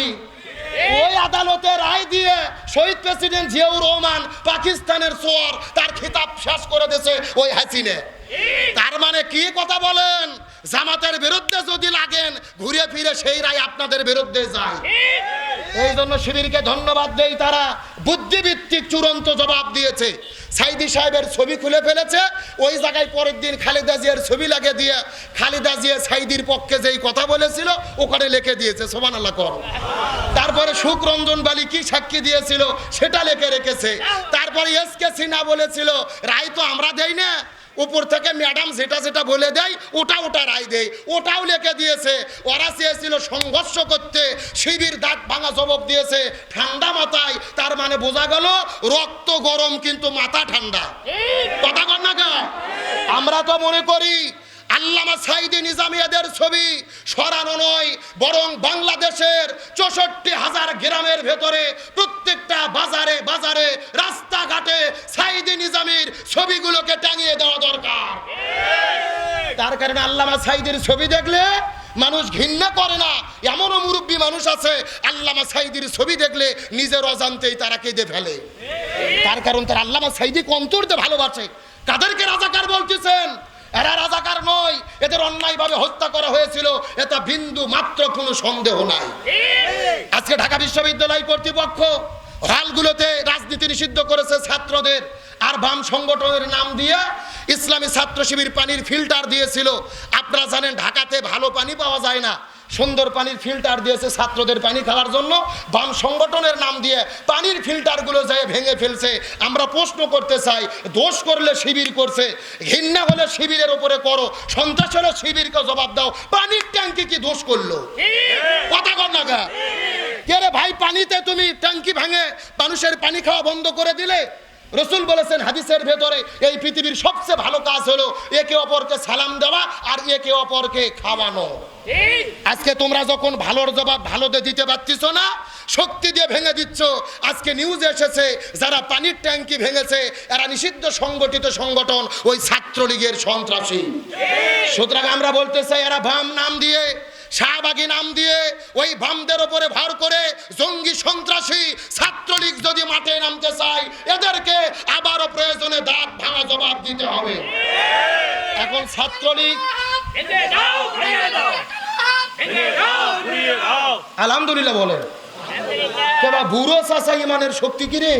আমি। ওই আদালতে রায় দিয়ে শহীদ প্রেসিডেন্ট জিয়াউর রহমান পাকিস্তানের সোয়ার তার খিতাব শেষ করে দিয়েছে ওই হাসিনে। তার মানে কি কথা বলেন? জামাতের বিরুদ্ধে যদি লাগেন, ঘুরে ফিরে সেই রায় আপনাদের বিরুদ্ধে যায়। এই জন্য শিবিরকে ধন্যবাদ দেই তারা। বুদ্ধিভিত্তিক চূড়ান্ত জবাব দিয়েছে। সাইদি সাহেবের ছবি খুলে ফেলেছে। ওই জায়গায় পরের দিন খালেদা জিয়ার ছবি লাগিয়ে দিয়ে খালেদা জিয়া সাইদির পক্ষে যেই কথা বলেছিল, ওখানে লিখে দিয়েছে সোমান আল্লাহ কর। তারপরে সুখরঞ্জন বালি কি সাক্ষী দিয়েছিল, সেটা লেখে রেখেছে। তারপরে এস কে সিনহা বলেছিল, রায় তো আমরা দেই না। উপর থেকে ম্যাডাম যেটা যেটা বলে দেয় ওটা ওটা রায় দেয়। ওটাও লেখে দিয়েছে ওরা চেয়েছিল সংঘর্ষ করতে শিবির দাঁত ভাঙা জবাব দিয়েছে ঠান্ডা মাথায় তার মানে বোঝা গেল রক্ত গরম কিন্তু মাথা ঠান্ডা। কথা কর না কেন? আমরা তো মনে করি আল্লামা সাইদি নিজামিয়াদের ছবি সরানো নয় বরং বাংলাদেশের চৌষট্টি হাজার গ্রামের ভেতরে প্রত্যেকটা বাজারে বাজারে রাস্তাঘাটে সাইদি নিজামির ছবিগুলোকে টাঙিয়ে দেওয়া দরকার। তার কারণে আল্লামা সাইদের ছবি দেখলে মানুষ ঘৃণা করে না। এমনও মুরব্বী মানুষ আছে আল্লামা সাইদির ছবি দেখলে নিজের অজান্তেই তারা কেঁদে ফেলে। তার কারণ তার আল্লামা সাইদি অন্তরতে ভালোবাসে। কাদেরকে রাজাকার বলতেছেন? এরা রাজাকার নয়, এদের অন্যায়ভাবে হত্যা করা হয়েছিল, এটা বিন্দু মাত্র কোনো সন্দেহ নাই। আজকে ঢাকা বিশ্ববিদ্যালয় কর্তৃপক্ষ হলগুলোতে রাজনীতি নিষিদ্ধ করেছে ছাত্রদের, আর বাম সংগঠনের নাম দিয়ে ইসলামী ছাত্র শিবির পানির ফিল্টার দিয়েছিল। আপনারা জানেন, ঢাকাতে ভালো পানি পাওয়া যায় না। সুন্দর পানির ফিল্টার দিয়েছে ছাত্রদের পানি খাওয়ার জন্য। বাম সংগঠনের নাম দিয়ে পানির ফিল্টারগুলো যায় ভেঙে ফেলছে, আমরা প্রশ্ন করতে চাই, দোষ করলে শিবির করছে, ঘৃণা হলে শিবিরের উপরে করো, সন্ত্রাস হলে শিবিরকে জবাব দাও, পানির ট্যাঙ্কি কি দোষ করল? কথা কর না কে রে ভাই, পানিতে তুমি ট্যাঙ্কি ভাঙে, মানুষের পানি খাওয়া বন্ধ করে দিলে? রসুল বলেছেন হাদিসের ভেতরে এই পৃথিবীর সবচেয়ে ভালো কাজ হলো একে অপরকে সালাম দেওয়া আর একে অপরকে খাওয়ানো। আজকে তোমরা যখন ভালোর জবাব ভালোতে দিতে পারছিস না শক্তি দিয়ে ভেঙে দিচ্ছ। আজকে নিউজ এসেছে যারা পানির ট্যাঙ্কি ভেঙেছে এরা নিষিদ্ধ সংগঠিত সংগঠন ওই ছাত্রলীগের সন্ত্রাসী। সুতরাং আমরা বলতে চাই এরা ভাম নাম দিয়ে শাহবাগী নাম দিয়ে ওই বামদের ওপরে ভর করে জঙ্গি সন্ত্রাসী ছাত্রলীগ যদি মাঠে নামতে চায় এদেরকে আবারও প্রয়োজনে দাঁত ভাঙা জবাব দিতে হবে। এখন ছাত্রলীগ আলহামদুলিল্লাহ বলে কেবা বুড়ো চাষা ইমানের শক্তি কি রে?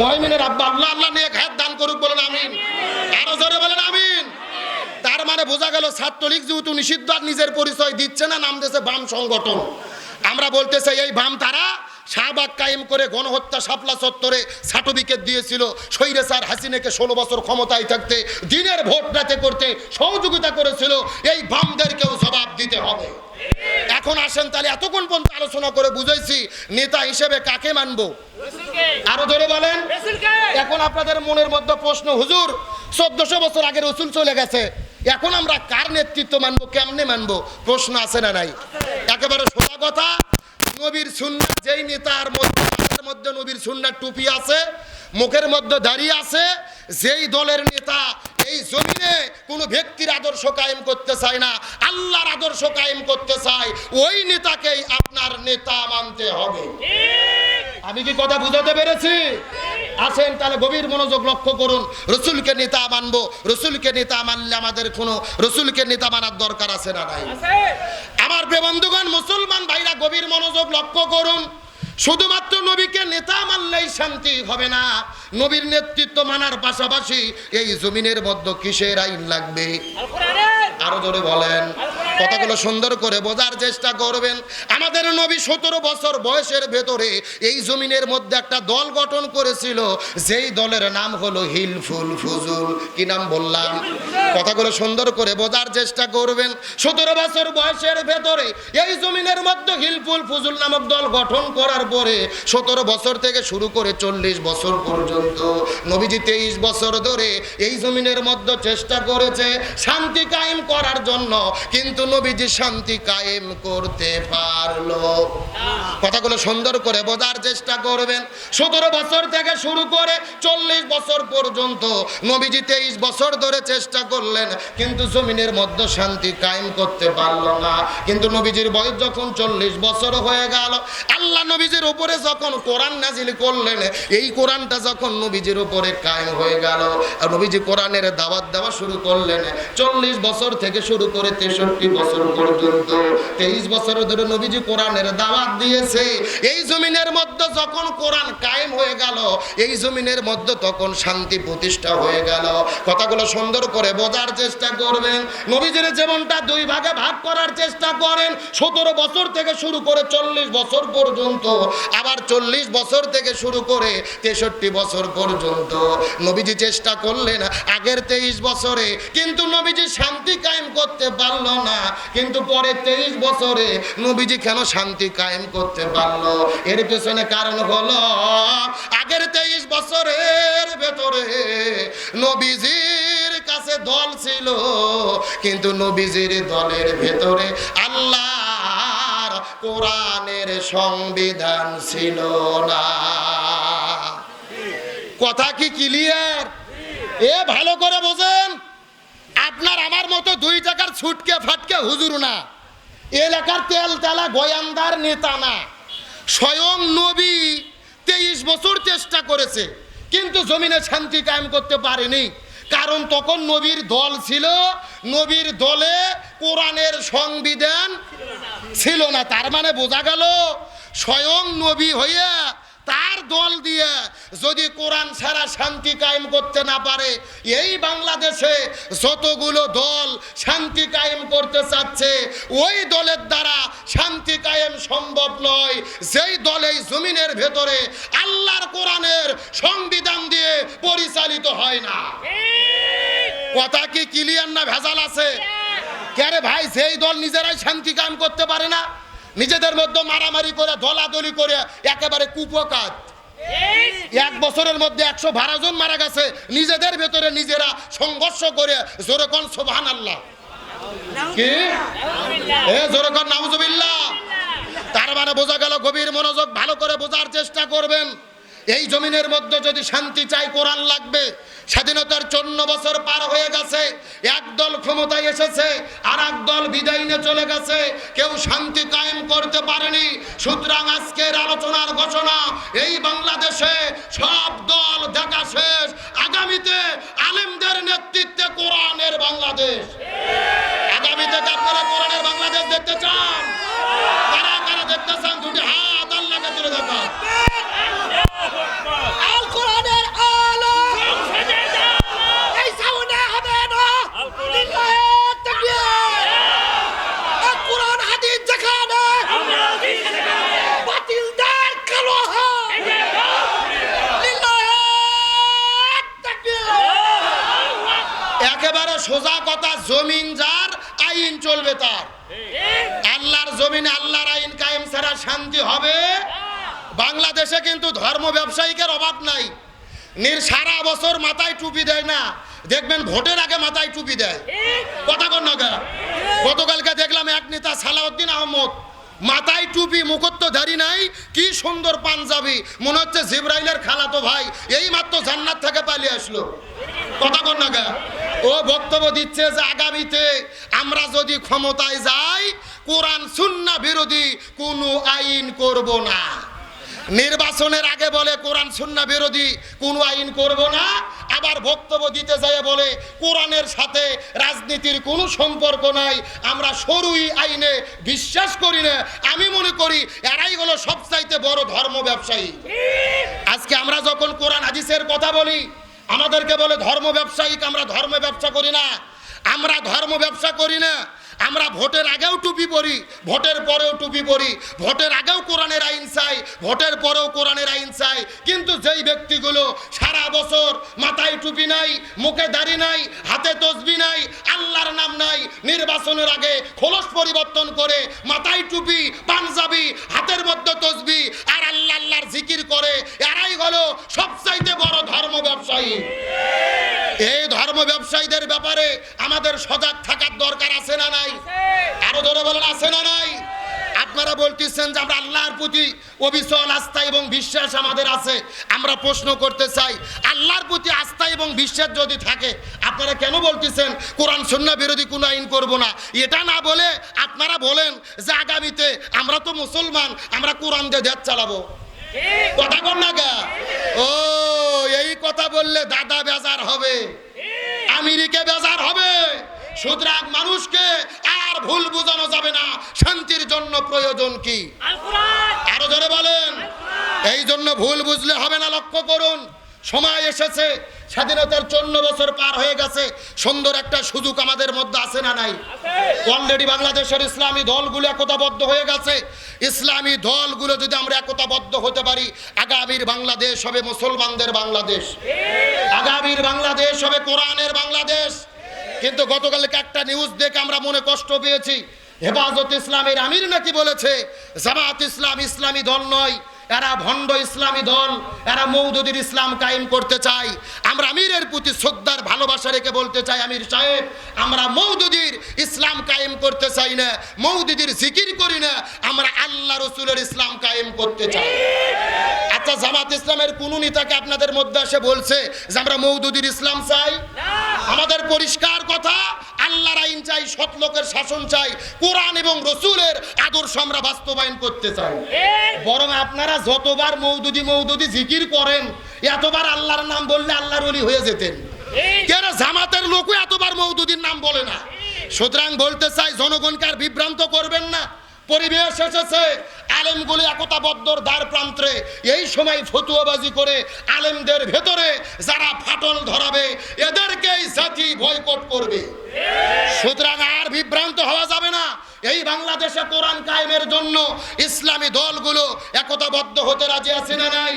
ময়মিনের আব্বা আল্লাহ আল্লাহ নিয়ে হাত দান করুক বলেন আমিন। আরও জোরে বলেন আমিন। তার মানে বোঝা গেল ছাত্রলীগ যেহেতু নিষিদ্ধ আর নিজের পরিচয় দিচ্ছে না, নাম দিয়েছে বাম সংগঠন। আমরা বলতে চাই এই বাম তারা শাহবাগ কায়েম করে গণহত্যা শাপলা চত্বরে সার্টিফিকেট দিয়েছিল সৈরে স্যার হাসিনাকে ষোলো বছর ক্ষমতায় থাকতে, দিনের ভোট রাতে করতে সহযোগিতা করেছিল, এই বামদেরকেও জবাব দিতে হবে। এখন আসেন তাহলে এতক্ষণ পর্যন্ত আলোচনা করে বুঝাইছি নেতা হিসেবে কাকে মানবো? আরও ধরে বলেন। এখন আপনাদের মনের মধ্যে প্রশ্ন হুজুর চোদ্দশো বছর আগে রসুল চলে গেছে এখন আমরা কার নেতৃত্ব মানবো কেমনে মানবো? প্রশ্ন আছে না নাই? একেবারে সোজা কথা নবীর সুন্নার যেই নেতার মধ্যে মধ্যে নবীর সুন্নার টুপি আছে মুখের মধ্যে দাঁড়িয়ে আছে যেই দলের নেতা এই জমিনে কোনো ব্যক্তির আদর্শ কায়েম করতে চায় না আল্লাহর আদর্শ কায়েম করতে চায় ওই নেতাকেই আপনার নেতা মানতে হবে। আমি কি কথা বুঝাতে পেরেছি? আসেন তাহলে গভীর মনোযোগ লক্ষ্য করুন রসুলকে নেতা মানবো রসুলকে নেতা মানলে আমাদের কোনো রসুলকে নেতা মানার দরকার আছে না নাই? আমার প্রেবন্ধুগণ মুসলমান ভাইরা গভীর মনোযোগ লক্ষ্য করুন শুধুমাত্র নবীকে নেতা মানলেই শান্তি হবে না। নবীর নেতৃত্ব মানার পাশাপাশি এই জমিনের মধ্যে কিসের আইন লাগবে? আরও জোরে বলেন। কথাগুলো সুন্দর করে বোঝার চেষ্টা করবেন। আমাদের নবী সতেরো বছর বয়সের ভেতরে এই জমিনের মধ্যে একটা দল গঠন করেছিল। যেই দলের নাম হলো হিলফুল ফুজুল। কি নাম বললাম? কথাগুলো সুন্দর করে বোঝার চেষ্টা করবেন। সতেরো বছর বয়সের ভেতরে এই জমিনের মধ্যে হিলফুল ফুজুল নামক দল গঠন করার পরে সতেরো বছর থেকে শুরু করে চল্লিশ বছর পর্যন্ত নবীজি তেইশ বছর ধরে এই জমিনের মধ্যে চেষ্টা করেছে। শান্তি কায়েম করার জন্য কিন্তু নবীজি শান্তি কায়েম করতে পারল। কথাগুলো সুন্দর করে বোঝার চেষ্টা করবেন। সতেরো বছর থেকে শুরু করে চল্লিশ বছর পর্যন্ত নবীজি তেইশ বছর ধরে চেষ্টা করলেন, কিন্তু জমিনের মধ্যে শান্তি কায়েম করতে পারল না। কিন্তু নবীজির বয়স যখন চল্লিশ বছর হয়ে গেল, আল্লাহ নবীজির উপরে যখন কোরআন নাজিল করলেন, এই কোরআনটা যখন নবীজির উপরে কায়েম হয়ে গেল নবীজি কোরআনের দাওয়াত দেওয়া শুরু করলেন, চল্লিশ বছর থেকে শুরু করে তেষট্টি বছর পর্যন্ত। তেইশ বছর ধরে নবীজি কোরআনের দাওয়াত দিয়েছে। এই জমিনের মধ্যে যখন কোরআন কায়েম হয়ে গেল, এই জমিনের মধ্যে তখন শান্তি প্রতিষ্ঠা হয়ে গেল। কথাগুলো সুন্দর করে বোঝার চেষ্টা করবেন। নবীজির জীবনটা দুই ভাগে ভাগ করার চেষ্টা করেন। সতেরো বছর থেকে শুরু করে চল্লিশ বছর পর্যন্ত, আবার চল্লিশ বছর থেকে শুরু করে তেষট্টি বছর পর্যন্ত। নবীজি চেষ্টা করলেন আগের তেইশ বছরে, কিন্তু নবীজি শান্তি কায়েম করতে পারল না। কিন্তু পরে তেইশ বছরে নবীজি কেন শান্তি কায়েম করতে পারল? এর পেছনে কারণ হলো, আগের তেইশ বছরের ভেতরে নবীজির কাছে দল ছিল, কিন্তু নবীজির দলের ভেতরে আল্লাহর কোরআনের সংবিধান ছিল না। কথা কি ক্লিয়ার এ ভালো করে বোঝেন। মতো দুই টাকার ছুটকে ফাটকে হুজুর না। এলাকার তেল তেলা গোয়ান্দার নেতা না। স্বয়ং নবী তেইশ বছর চেষ্টা করেছে, কিন্তু জমিনে শান্তি কায়েম করতে পারেনি। কারণ তখন নবীর দল ছিল, নবীর দলে কোরআনের সংবিধান ছিল না, তার মানে বোঝা গেল, স্বয়ং নবী হইয়া তার দল দিয়ে যদি কোরআন ছাড়া শান্তি কায়েম করতে না পারে এই বাংলাদেশে যতগুলো দল শান্তি কায়েম করতে চাচ্ছে ওই দলের দ্বারা শান্তি কায়েম সম্ভব নয়। যেই দল এই জমিনের ভেতরে আল্লাহর কোরআনের সংবিধান দিয়ে পরিচালিত হয় না। কথা কি ক্লিয়ার না ভেজাল আছে? কেরে ভাই সেই দল নিজেরাই শান্তি কায়েম করতে পারে না? নিজেদের মধ্যে মারামারি করে দলাদলি করে, একেবারে কুপকাত এক বছরের মধ্যে একশো বারো জন মারা গেছে, নিজেদের ভেতরে নিজেরা সংঘর্ষ করে জোরকন সোভান আল্লাহ কি? এ তার মানে বোঝা গেল গভীর মনোযোগ ভালো করে বোঝার চেষ্টা করবেন। এই জমিনের মধ্যে যদি শান্তি চাই, কোরআন লাগবে। স্বাধীনতার চন্ন বছর পার হয়ে গেছে, একদল ক্ষমতায় এসেছে আর দল বিদায় চলে গেছে। কেউ শান্তি কায়েম করতে পারেনি। সুতরাং আজকের আলোচনার ঘোষণা, এই বাংলাদেশে সব দল দেখা শেষ। আগামীতে আলেমদের নেতৃত্বে কোরআনের বাংলাদেশ। আগামীতে আপনারা কোরআনের বাংলাদেশ দেখতে চান কারা কারা দেখতে চান দুটি হাত আল্লাহকে তুলে দেখা আল কোরআনের আলো এই সাউন্ডে হবে না লিল্লাহে তাকবীর এই কোরআন হাদিস যেখানে বাতিলদের কালো হয় লিল্লাহে তাকবীর একেবারে সোজা কথা জমিন যার আইন চলবে তার আল্লাহর জমিনে আল্লাহর আইন কায়েম ছাড়া শান্তি হবে? বাংলাদেশে কিন্তু ধর্ম ব্যবসায়িকের অভাব নাই। নির সারা বছর মাথায় টুপি দেয় না। দেখবেন ভোটের আগে মাথায় টুপি দেয়। কথা না গতকালকে দেখলাম এক নেতা সালাউদ্দিন আহমদ মাথায় টুপি মুখত্ব ধারি নাই, কি সুন্দর পাঞ্জাবি। মনে হচ্ছে জিব্রাইলের খালাতো ভাই। এই মাত্র জান্নাত থেকে পালিয়ে আসলো। কথা না ও বক্তব্য দিচ্ছে যে আগামীতে আমরা যদি ক্ষমতায় যাই কোরআন সুন্না বিরোধী কোনো আইন করব না। নির্বাচনের আগে বলে কোরআন সুন্না বিরোধী কোনো আইন করব না। আবার বক্তব্য দিতে যায় বলে কোরআনের সাথে রাজনীতির কোনো সম্পর্ক নাই। আমরা সরুই আইনে বিশ্বাস করি না। আমি মনে করি এরাই হলো সবচাইতে বড় ধর্ম ব্যবসায়ী। আজকে আমরা যখন কোরআন হাদিসের কথা বলি, আমাদেরকে বলে ধর্ম ব্যবসায়িক আমরা ধর্ম ব্যবসা করি না। আমরা ধর্ম ব্যবসা করি না। আমরা ভোটের আগেও টুপি পরি, ভোটের পরেও টুপি পরি, ভোটের আগেও কোরআনের আইন চাই, ভোটের পরেও কোরআনের আইন চাই। কিন্তু যেই ব্যক্তিগুলো সারা বছর মাথায় টুপি নাই, মুখে দাড়ি নাই, হাতে তসবি নাই, আল্লাহর নাম নাই, নির্বাচনের আগে খোলস পরিবর্তন অবিচল আস্থা এবং বিশ্বাস আমাদের আছে। আমরা প্রশ্ন করতে চাই, আল্লাহর প্রতি আস্থা এবং বিশ্বাস যদি থাকে, আপনারা কেন বলতেছেন কোরআন সন্না বিরোধী কোনো আইন করব না? এটা না বলে আপনারা বলেন যে আগামীতে আমরা তো মুসলমান, আমরা কোরআন দিয়ে দেশ চালাবো। কথা বল না গা। ও, এই কথা বললে দাদা বেজার হবে। আমেরিকা বেজার হবে। সুতরাং মানুষকে আর ভুল বোঝানো যাবে না। শান্তির জন্য প্রয়োজন কি? আরও জোরে বলেন। এই জন্য ভুল বুঝলে হবে না, লক্ষ্য করুন। সময় এসেছে, স্বাধীনতার চন্ন বছর পার হয়ে গেছে। সুন্দর একটা সুযোগ আমাদের মধ্যে আছে না নাই? অলরেডি বাংলাদেশের ইসলামী দলগুলো একতাবদ্ধ হয়ে গেছে। ইসলামী দলগুলো যদি আমরা একতাবদ্ধ হতে পারি, আগামীর বাংলাদেশ হবে মুসলমানদের বাংলাদেশ। আগামীর বাংলাদেশ হবে কোরআনের বাংলাদেশ। কিন্তু গতকালকে একটা নিউজ দেখে আমরা মনে কষ্ট পেয়েছি। হেফাজত ইসলামের আমির নাকি বলেছে, জামাত ইসলাম ইসলামী দল নয়, এরা ভণ্ড ইসলামী দল, এরা মৌদুদির ইসলাম কায়েম করতে চাই আমরা আমিরের প্রতি শ্রদ্ধার ভালোবাসা রেখে বলতে চাই, আমির সাহেব, আমরা মৌদুদির ইসলাম কায়েম করতে চাই না, মৌদুদির জিকির করি না, আমরা আল্লাহ রসুলের ইসলাম কায়েম করতে চাই। আচ্ছা জামাত ইসলামের কোন নেতাকে আপনাদের মধ্যে এসে বলছে যে আমরা মৌদুদির ইসলাম চাই? আমাদের পরিষ্কার কথা, আল্লাহর আইন চাই, সৎ লোকের শাসন চাই, কোরআন এবং রসুলের আদর্শ আমরা বাস্তবায়ন করতে চাই। বরং আপনারা যতবার মৌদুদি মৌদুদি জিকির করেন, এতবার আল্লাহর নাম বললে আল্লাহর অলি হয়ে যেতেন। কেন জামাতের লোকও এতবার মৌদুদির নাম বলে না? সুতরাং বলতে চাই, জনগণকে আর বিভ্রান্ত করবেন না। পরিবেশ এসেছে। আলেমগুলি একতাবদ্ধর দ্বার প্রান্তে এই সময় ফতুয়াবাজি করে আলেমদের ভেতরে যারা ফাটল ধরাবে, এদেরকেই জাতি বয়কট করবে। সুতরাং আর বিভ্রান্ত হওয়া যাবে না। এই বাংলাদেশে কোরআন কায়েমের জন্য ইসলামী দলগুলো একতাবদ্ধ হতে রাজি আছে না নাই?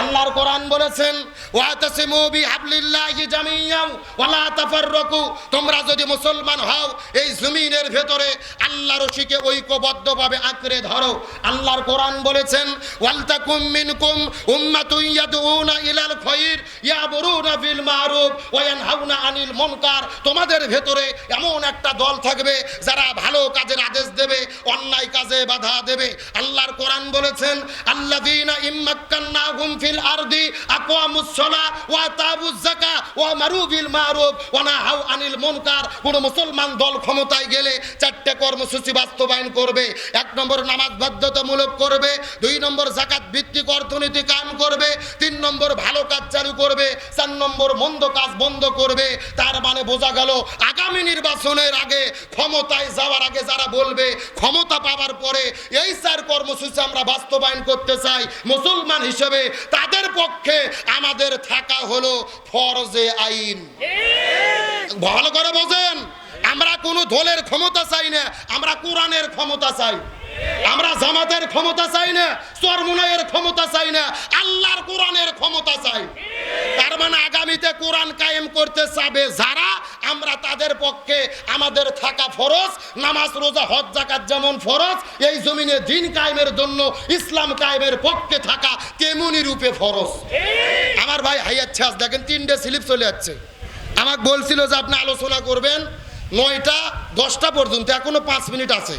আল্লাহর কোরআন বলেছেন, ওয়াতাসিমু বিহাবলিল্লাহি জামিয়াও ওয়ালা তাফাররাকু। তোমরা যদি মুসলমান হও, এই জমিনের ভেতরে আল্লাহ রশিকে ঐক্যবদ্ধভাবে আঁকড়ে ধরো। আল্লাহর কোরআন বলেছেন, ওয়ালতাকুম মিনকুম উম্মাতুন ইয়াদউনা ইলাল খায়র ইয়ামুরুনা বিল মারুফ ওয়া ইয়ানহাউনা আনিল মুনকার। তোমাদের ভেতরে এমন একটা দল থাকবে যারা ভালো কাজের আদেশ দেবে, অন্যায় কাজে বাধা দেবে। আল্লাহর কোরআন বলেছেন করবে দুই নম্বর ভিত্তিক অর্থনীতি করবে, তিন নম্বর ভালো কাজ চালু করবে, চার নম্বর মন্দ কাজ বন্ধ করবে। তার মানে বোঝা গেল, আগামী নির্বাচনের আগে ক্ষমতায় যাওয়ার আগে যারা বলবে ক্ষমতা পাওয়ার পরে এই চার কর্মসূচি আমরা বাস্তবায়ন করতে চাই, মুসলমান হিসেবে তাদের পক্ষে আমাদের থাকা হলো ফরজে আইন। ভালো করে বোঝেন, আমরা কোনো দলের ক্ষমতা চাই না, আমরা কোরআনের ক্ষমতা চাই। আমরা জামাতের ক্ষমতা চাই না, চরমুনাইয়ের ক্ষমতা চাই না, আল্লাহর কোরআনের ক্ষমতা চাই। তার মানে আগামীতে কোরআন কায়েম করতে চাবে যারা আমরা তাদের পক্ষে আমাদের থাকা ফরজ নামাজ রোজা হজ জাকাত যেমন ফরজ এই জমিনে দিন কায়েমের জন্য ইসলাম কায়েমের পক্ষে থাকা তেমনি রূপে ফরজ। আমার ভাই হাইয়াচ্ছে আজ দেখেন তিনটে স্লিপ চলে যাচ্ছে। আমাকে বলছিল যে আপনি আলোচনা করবেন নয়টা দশটা পর্যন্ত এখনও পাঁচ মিনিট আছে।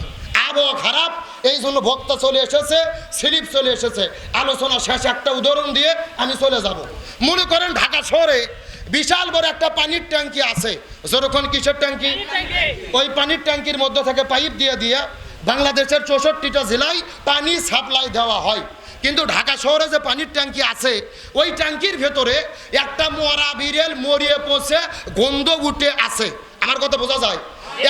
আবহাওয়া খারাপ এই জন্য ভক্ত চলে এসেছে স্লিপ চলে এসেছে। আলোচনা শেষ একটা উদাহরণ দিয়ে আমি চলে যাব। মনে করেন ঢাকা শহরে বিশাল বড় একটা পানির ট্যাঙ্কি আছে। যেরকম কিসের ট্যাঙ্কি? ওই পানির ট্যাঙ্কির মধ্যে থেকে পাইপ দিয়ে দিয়ে বাংলাদেশের চৌষট্টিটা জেলায় পানি সাপ্লাই দেওয়া হয়। কিন্তু ঢাকা শহরে যে পানির ট্যাঙ্কি আছে ওই ট্যাঙ্কির ভেতরে একটা মরা বিড়েল মরিয়ে পচে গন্ধ উঠে আছে। আমার কথা বোঝা যায়?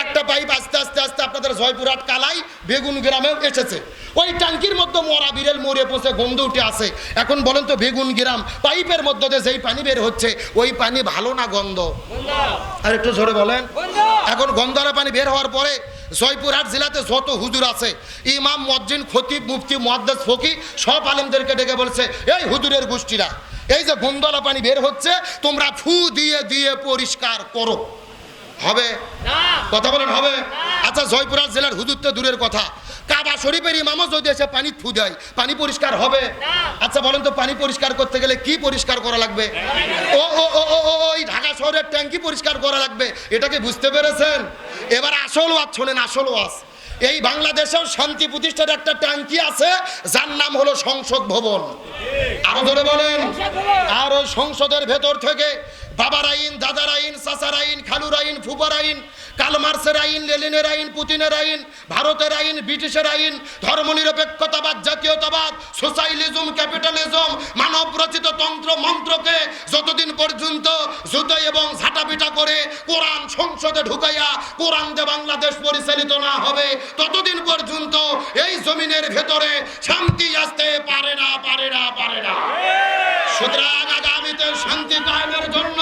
একটা পাইপ আস্তে আস্তে আস্তে আপনাদের জয়পুরহাট কালাই বেগুন গ্রামেও এসেছে। ওই ট্যাঙ্কির মধ্যে মরা বিড়েল মরে পচে, গন্ধ উঠে আছে এখন বলেন তো বেগুন গ্রাম, পাইপের মধ্যে দিয়ে যেই পানি বের হচ্ছে, ওই পানি ভালো না গন্ধ? আর একটু জোরে বলেন। এখন গন্ধরা পানি বের হওয়ার পরে জয়পুরহাট জেলাতে যত হুজুর আছে, ইমাম মজ্জিন খতিব, মুফতি, মুহাদ্দিস ফকি সব আলেমদেরকে ডেকে বলছে, এই হুজুরের গোষ্ঠীরা, এই যে গন্ধলা পানি বের হচ্ছে, তোমরা ফু দিয়ে দিয়ে পরিষ্কার করো। হবে? কথা বলেন হবে? আচ্ছা জয়পুরহাট জেলার হুজুর তো দূরের কথা। কাবা শরীফের ইমামও যদি এসে পানি ফু দেয় পানি পরিষ্কার হবে? আচ্ছা বলেন তো পানি পরিষ্কার করতে গেলে কি পরিষ্কার করা লাগবে? ও ও ও ও ও ওই ঢাকা শহরের ট্যাঙ্কি পরিষ্কার করা লাগবে। এটাকে বুঝতে পেরেছেন? এবার আসল ওয়াজ শোনেন আসল ওয়াজ। এই বাংলাদেশেও শান্তি প্রতিষ্ঠার একটা ট্যাঙ্কি আছে যার নাম হলো সংসদ ভবন। আরও ধরে বলেন। আর ওই সংসদের ভেতর থেকে বাবার আইন দাদার আইন চাচার আইন খালুর আইন ফুবার আইন কালমার্সের আইন লেলিনের আইন পুতিনের আইন ভারতের আইন ব্রিটিশের আইন ধর্মনিরপেক্ষতাবাদ, জাতীয়তাবাদ সোশ্যালিজম ক্যাপিটালিজম মানব রচিত তন্ত্র, মন্ত্রকে যতদিন পর্যন্ত জুতো এবং ঝাঁটাপিটা করে কোরআন সংসদে ঢুকাইয়া কোরআন দে বাংলাদেশ পরিচালিত না হবে, ততদিন পর্যন্ত এই জমিনের ভেতরে শান্তি আসতে পারে না পারে না পারে না। সুতরাং আগামীতে শান্তি কায়েমের জন্য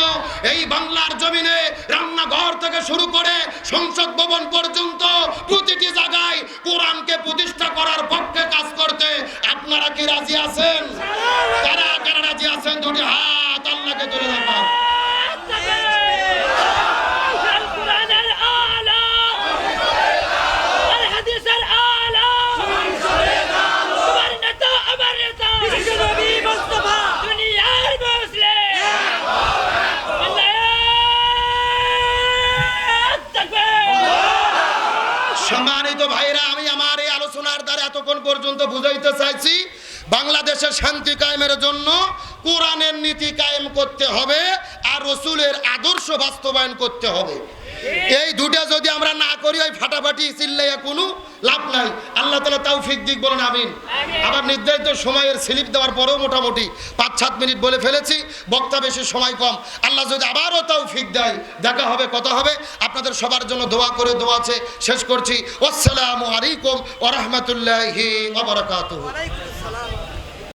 এই বাংলার জমিনে রান্নাঘর থেকে শুরু করে সংসদ ভবন পর্যন্ত প্রতিটি জায়গায় কোরআনকে প্রতিষ্ঠা করার পক্ষে কাজ করতে আপনারা কি রাজি আছেন? কারা কারা রাজি আছেন? দুটি হাত এতক্ষণ পর্যন্ত বুঝাইতে চাইছি, বাংলাদেশের শান্তি কায়েমের জন্য কোরআনের নীতি কায়েম করতে হবে আর রসুলের আদর্শ বাস্তবায়ন করতে হবে। এই দুটা যদি আমরা না করি ওই ফাটাফাটি চিল্লাইয়া কোনো লাভ নাই। আল্লাহ তালা তাও ফিক দিক বলেন আমিন। আবার নির্ধারিত সময়ের স্লিপ দেওয়ার পরেও মোটামুটি পাঁচ সাত মিনিট বলে ফেলেছি বক্তা বেশি সময় কম। আল্লাহ যদি আবারও তাও ফিক দেয় দেখা হবে কথা হবে। আপনাদের সবার জন্য দোয়া করে দোয়া আছে শেষ করছি। আসসালামু আলাইকুম ওরহমতুল্লাহি ওবরাকাতুহু